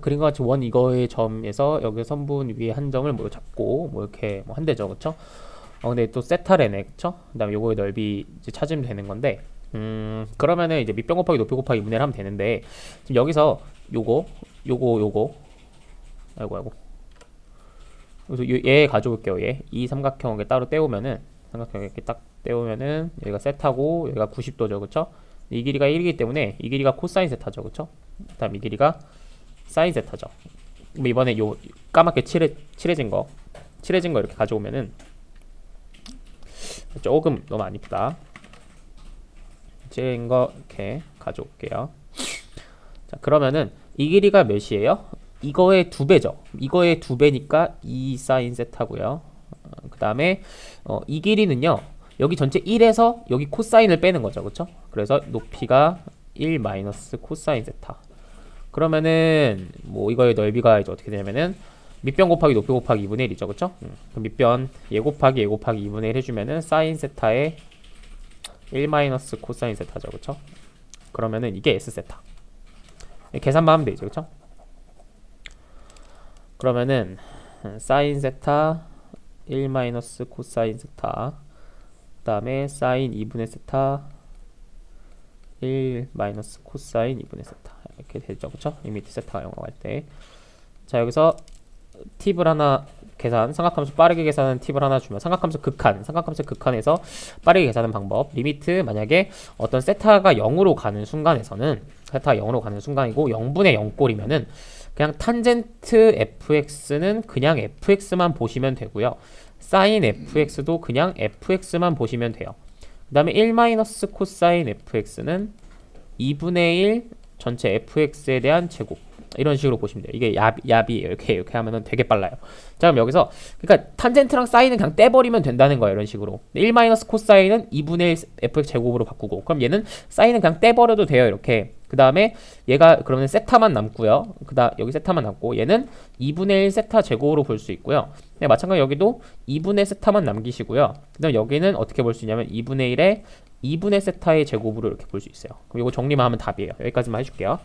그림과 같이 원 이거의 점에서 여기 선분 위에 한 점을 뭐 잡고 뭐 이렇게 뭐 한대죠, 그쵸? 어 근데 또 세타래네, 그쵸? 그 다음에 요거의 넓이 이제 찾으면 되는 건데, 음 그러면은 이제 밑변 곱하기 높이 곱하기 2분의 1 하면 되는데 지금 여기서 요거, 요거, 요거, 아이고 아이고. 그래서 요- 얘 가져올게요, 얘. 이 삼각형을 따로 떼우면은 삼각형 이렇게 딱 떼우면은 여기가 세타고 여기가 90도죠, 그쵸? 이 길이가 1이기 때문에 이 길이가 코사인 세타죠, 그쵸? 그 다음 이 길이가 사인 세타죠. 그럼 이번에 요 까맣게 칠해 칠해진 거, 칠해진 거 이렇게 가져오면은 조금 너무 안 이쁘다. 칠해진 거 이렇게 가져올게요. 자 그러면은 이 길이가 몇이에요? 이거의 두 배죠. 이거의 두 배니까 2 사인 세타고요. 그 다음에 어, 이 길이는요. 여기 전체 1에서 여기 코사인을 빼는 거죠, 그렇죠? 그래서 높이가 1 마이너스 코사인 세타. 그러면은 뭐 이거의 넓이가 이제 어떻게 되냐면은 밑변 곱하기 높이 곱하기 2분의 1이죠, 그렇죠? 음. 그럼 밑변 예 곱하기 예 곱하기 2분의 1 해주면은 사인 세타의 1 마이너스 코사인 세타죠, 그렇죠? 그러면은 이게 S 세타. 예, 계산만 하면 되죠, 그렇죠? 그러면은 음, 사인 세타 1 마이너스 코사인 세타 그 다음에 사인 2분의 세타 1 마이너스 코사인 2분의 세타 이렇게 되죠. 그쵸? 이 밑에 세타가 영어할 때 자 여기서 팁을 하나 계산. 삼각함수 빠르게 계산하는 팁을 하나 주면 삼각함수 극한 삼각함수 극한에서 빠르게 계산하는 방법. 리미트 만약에 어떤 세타가 0으로 가는 순간에서는 세타가 0으로 가는 순간이고 0분의 0꼴이면은 그냥 탄젠트 fx는 그냥 fx만 보시면 되고요. 사인 fx도 그냥 fx만 보시면 돼요. 그 다음에 1 마이너스 코사인 fx는 2분의 1 전체 fx에 대한 제곱 이런 식으로 보시면 돼요. 이게 야, 야비예요. 이렇게 이렇게 하면은 되게 빨라요. 자 그럼 여기서 그러니까 탄젠트랑 사인은 그냥 떼버리면 된다는 거예요. 이런 식으로 1 마이너스 코사인은 2분의 1 fx 제곱으로 바꾸고 그럼 얘는 사인은 그냥 떼버려도 돼요. 이렇게 그 다음에 얘가 그러면 세타만 남고요. 그다 여기 세타만 남고 얘는 2분의 1 세타 제곱으로 볼 수 있고요. 네, 마찬가지 여기도 2분의 세타만 남기시고요. 그 다음 여기는 어떻게 볼 수 있냐면 2분의 1에 2분의 세타의 제곱으로 이렇게 볼 수 있어요. 그럼 이거 정리만 하면 답이에요. 여기까지만 해줄게요.